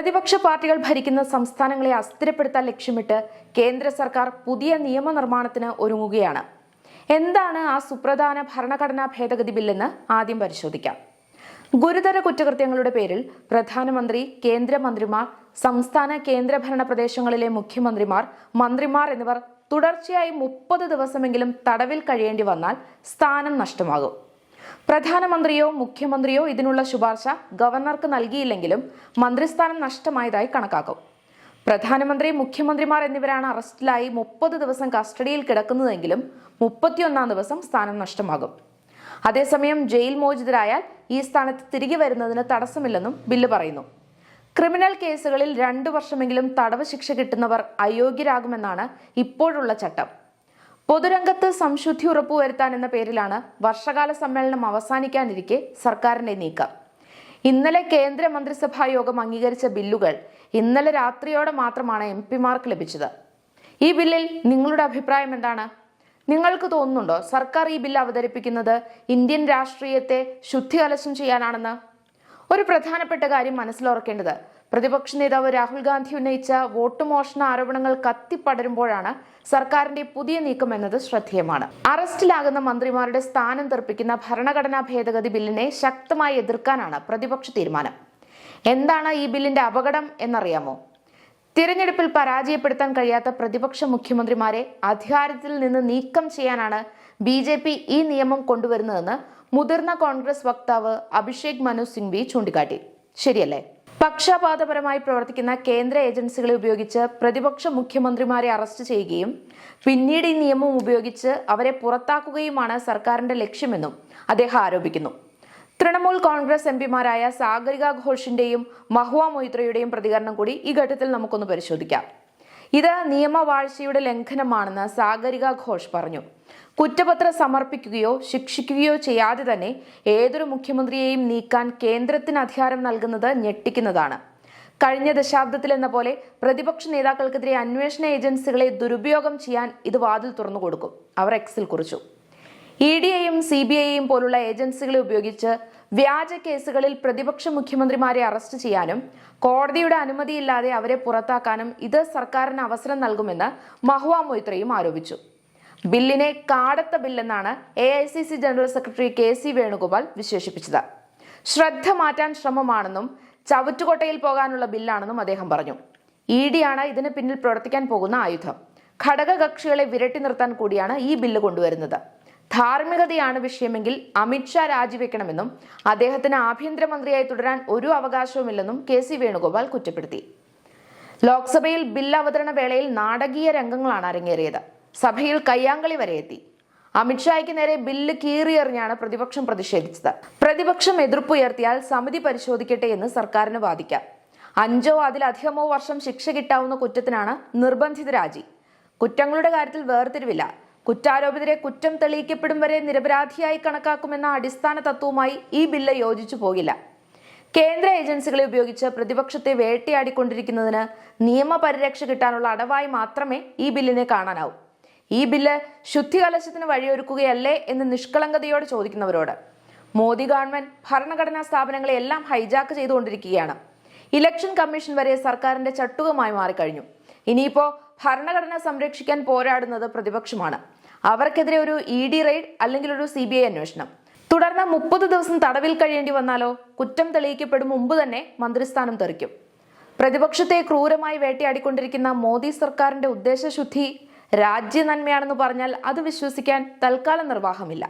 പ്രതിപക്ഷ പാർട്ടികൾ ഭരിക്കുന്ന സംസ്ഥാനങ്ങളെ അസ്ഥിരപ്പെടുത്താൻ ലക്ഷ്യമിട്ട് കേന്ദ്ര സർക്കാർ പുതിയ നിയമനിർമ്മാണത്തിന് ഒരുങ്ങുകയാണ്. എന്താണ് ആ സുപ്രധാന ഭരണഘടനാ ഭേദഗതി ബില്ലെന്ന് ആദ്യം പരിശോധിക്കാം. ഗുരുതര കുറ്റകൃത്യങ്ങളുടെ പേരിൽ പ്രധാനമന്ത്രി കേന്ദ്രമന്ത്രിമാർ സംസ്ഥാന കേന്ദ്രഭരണ പ്രദേശങ്ങളിലെ മുഖ്യമന്ത്രിമാർ മന്ത്രിമാർ എന്നിവർ തുടർച്ചയായി മുപ്പത് ദിവസമെങ്കിലും തടവിൽ കഴിയേണ്ടി വന്നാൽ സ്ഥാനം നഷ്ടമാകും. പ്രധാനമന്ത്രിയോ മുഖ്യമന്ത്രിയോ ഇതിനുള്ള ശുപാർശ ഗവർണർക്ക് നൽകിയില്ലെങ്കിലും മന്ത്രിസ്ഥാനം നഷ്ടമായതായി കണക്കാക്കും. പ്രധാനമന്ത്രി മുഖ്യമന്ത്രിമാർ എന്നിവരാണ് അറസ്റ്റിലായി മുപ്പത് ദിവസം കസ്റ്റഡിയിൽ കിടക്കുന്നതെങ്കിലും മുപ്പത്തിയൊന്നാം ദിവസം സ്ഥാനം നഷ്ടമാകും. അതേസമയം ജയിൽ മോചിതരായാൽ ഈ സ്ഥാനത്ത് തിരികെ വരുന്നതിന് തടസ്സമില്ലെന്നും ബില്ല് പറയുന്നു. ക്രിമിനൽ കേസുകളിൽ രണ്ടു വർഷമെങ്കിലും തടവ് ശിക്ഷ കിട്ടുന്നവർ അയോഗ്യരാകുമെന്നാണ് ഇപ്പോഴുള്ള ചട്ടം. പൊതുരംഗത്ത് സംശുദ്ധി ഉറപ്പുവരുത്താൻ എന്ന പേരിലാണ് വർഷകാല സമ്മേളനം അവസാനിക്കാനിരിക്കെ സർക്കാരിന്റെ നീക്കം. ഇന്നലെ കേന്ദ്ര മന്ത്രിസഭാ യോഗം അംഗീകരിച്ച ബില്ലുകൾ ഇന്നലെ രാത്രിയോടെ മാത്രമാണ് എം പിമാർക്ക് ലഭിച്ചത്. ഈ ബില്ലിൽ നിങ്ങളുടെ അഭിപ്രായം എന്താണ്? നിങ്ങൾക്ക് തോന്നുന്നുണ്ടോ സർക്കാർ ഈ ബില്ല് അവതരിപ്പിക്കുന്നത് ഇന്ത്യൻ രാഷ്ട്രീയത്തെ ശുദ്ധി കലശം ചെയ്യാനാണെന്ന്? ഒരു പ്രധാനപ്പെട്ട കാര്യം മനസ്സിലോർക്കേണ്ടത് പ്രതിപക്ഷ നേതാവ് രാഹുൽ ഗാന്ധി ഉന്നയിച്ച വോട്ട് മോഷണ ആരോപണങ്ങൾ കത്തിപ്പടരുമ്പോഴാണ് സർക്കാരിന്റെ പുതിയ നീക്കം എന്നത് ശ്രദ്ധേയമാണ്. അറസ്റ്റിലാകുന്ന മന്ത്രിമാരുടെ സ്ഥാനം തെറിപ്പിക്കുന്ന ഭരണഘടനാ ഭേദഗതി ബില്ലിനെ ശക്തമായി എതിർക്കാനാണ് പ്രതിപക്ഷ തീരുമാനം. എന്താണ് ഈ ബില്ലിന്റെ അപകടം എന്നറിയാമോ? തിരഞ്ഞെടുപ്പിൽ പരാജയപ്പെടുത്താൻ കഴിയാത്ത പ്രതിപക്ഷ മുഖ്യമന്ത്രിമാരെ അധികാരത്തിൽ നിന്ന് നീക്കം ചെയ്യാനാണ് ബി ജെ പി ഈ നിയമം കൊണ്ടുവരുന്നതെന്ന് മുതിർന്ന കോൺഗ്രസ് വക്താവ് അഭിഷേക് മനു സിംഗ്വി ചൂണ്ടിക്കാട്ടി. ശരിയല്ലേ? പക്ഷപാതപരമായി പ്രവർത്തിക്കുന്ന കേന്ദ്ര ഏജൻസികളെ ഉപയോഗിച്ച് പ്രതിപക്ഷ മുഖ്യമന്ത്രിമാരെ അറസ്റ്റ് ചെയ്യുകയും പിന്നീട് ഈ നിയമം ഉപയോഗിച്ച് അവരെ പുറത്താക്കുകയുമാണ് സർക്കാരിന്റെ ലക്ഷ്യമെന്നും അദ്ദേഹം ആരോപിക്കുന്നു. തൃണമൂൽ കോൺഗ്രസ് എം പിമാരായ സാഗരിക ഘോഷിന്റെയും മഹുവ മൊയ്ത്രയുടെയും പ്രതികരണം കൂടി ഈ ഘട്ടത്തിൽ നമുക്കൊന്ന് പരിശോധിക്കാം. ഇത് നിയമവാഴ്ചയുടെ ലംഘനമാണെന്ന് സാഗരിക ഘോഷ് പറഞ്ഞു. കുറ്റപത്രം സമർപ്പിക്കുകയോ ശിക്ഷിക്കുകയോ ചെയ്യാതെ തന്നെ ഏതൊരു മുഖ്യമന്ത്രിയെയും നീക്കാൻ കേന്ദ്രത്തിന് അധികാരം നൽകുന്നത് ഞെട്ടിക്കുന്നതാണ്. കഴിഞ്ഞ ദശാബ്ദത്തിലെന്ന പോലെ പ്രതിപക്ഷ നേതാക്കൾക്കെതിരെ അന്വേഷണ ഏജൻസികളെ ദുരുപയോഗം ചെയ്യാൻ ഇത് വാതിൽ തുറന്നു കൊടുക്കും. അവർ എക്സിൽ കുറിച്ചു. ഇ ഡിയെയും സി ബി ഐയെയും പോലുള്ള ഏജൻസികളെ ഉപയോഗിച്ച് വ്യാജ കേസുകളിൽ പ്രതിപക്ഷ മുഖ്യമന്ത്രിമാരെ അറസ്റ്റ് ചെയ്യാനും കോടതിയുടെ അനുമതിയില്ലാതെ അവരെ പുറത്താക്കാനും ഇത് സർക്കാരിന് അവസരം നൽകുമെന്ന് മഹുവ മൊയ്ത്രയും ആരോപിച്ചു. ബില്ലിനെ കാടത്ത ബില്ലെന്നാണ് A I C C general secretary K C Venugopal വിശേഷിപ്പിച്ചത്. ശ്രദ്ധ മാറ്റാൻ ശ്രമമാണെന്നും ചവറ്റുകൊട്ടയിൽ പോകാനുള്ള ബില്ലാണെന്നും അദ്ദേഹം പറഞ്ഞു. ഇ ഡിയാണ് ഇതിന് പിന്നിൽ പ്രവർത്തിക്കാൻ പോകുന്ന ആയുധം. ഘടകകക്ഷികളെ വിരട്ടി നിർത്താൻ കൂടിയാണ് ഈ ബില്ല് കൊണ്ടുവരുന്നത്. ധാർമ്മികതയാണ് വിഷയമെങ്കിൽ അമിത്ഷാ രാജിവെക്കണമെന്നും അദ്ദേഹത്തിന് ആഭ്യന്തരമന്ത്രിയായി തുടരാൻ ഒരു അവകാശവുമില്ലെന്നും കെ സി വേണുഗോപാൽ കുറ്റപ്പെടുത്തി. ലോക്സഭയിൽ ബിൽ അവതരണ വേളയിൽ നാടകീയ രംഗങ്ങളാണ് അരങ്ങേറിയത്. സഭയിൽ കയ്യാങ്കളി വരെ എത്തി. അമിത്ഷായ്ക്ക് നേരെ ബില്ല് കീറിയെറിഞ്ഞാണ് പ്രതിപക്ഷം പ്രതിഷേധിച്ചത്. പ്രതിപക്ഷം എതിർപ്പുയർത്തിയാൽ സമിതി പരിശോധിക്കട്ടെ എന്ന് സർക്കാരിന് വാദിക്കാം. അഞ്ചോ അതിലധികമോ വർഷം ശിക്ഷ കിട്ടാവുന്ന കുറ്റത്തിനാണ് നിർബന്ധിത രാജി. കുറ്റങ്ങളുടെ കാര്യത്തിൽ വേർതിരിവില്ല. കുറ്റാരോപിതരെ കുറ്റം തെളിയിക്കപ്പെടും വരെ നിരപരാധിയായി കണക്കാക്കുമെന്ന അടിസ്ഥാന തത്വവുമായി ഈ ബില്ല് യോജിച്ചു പോകില്ല. കേന്ദ്ര ഏജൻസികളെ ഉപയോഗിച്ച് പ്രതിപക്ഷത്തെ വേട്ടയാടിക്കൊണ്ടിരിക്കുന്നതിന് നിയമപരിരക്ഷ കിട്ടാനുള്ള അടവായി മാത്രമേ ഈ ബില്ലിനെ കാണാനാവൂ. ഈ ബില്ല് ശുദ്ധി കലശത്തിന് വഴിയൊരുക്കുകയല്ലേ എന്ന് നിഷ്കളങ്കതയോടെ ചോദിക്കുന്നവരോട്. മോദി ഗവൺമെന്റ് ഭരണഘടനാ സ്ഥാപനങ്ങളെ എല്ലാം ഹൈജാക്ക് ചെയ്തുകൊണ്ടിരിക്കുകയാണ്. ഇലക്ഷൻ കമ്മീഷൻ വരെ സർക്കാരിന്റെ ചട്ടുകമായി മാറിക്കഴിഞ്ഞു. ഇനിയിപ്പോ ഭരണഘടന സംരക്ഷിക്കാൻ പോരാടുന്നത് പ്രതിപക്ഷമാണ്. അവർക്കെതിരെ ഒരു ഇ ഡി റെയ്ഡ് അല്ലെങ്കിൽ ഒരു സി ബി ഐ അന്വേഷണം. തുടർന്ന് മുപ്പത് ദിവസം തടവിൽ കഴിയേണ്ടി വന്നാലോ? കുറ്റം തെളിയിക്കപ്പെടും മുമ്പ് തന്നെ മന്ത്രിസ്ഥാനം തെറിക്കും. പ്രതിപക്ഷത്തെ ക്രൂരമായി വേട്ടയാടിക്കൊണ്ടിരിക്കുന്ന മോദി സർക്കാരിന്റെ ഉദ്ദേശശുദ്ധി രാജ്യ നന്മയാണെന്ന് പറഞ്ഞാൽ അത് വിശ്വസിക്കാൻ തൽക്കാലം നിർവാഹമില്ല.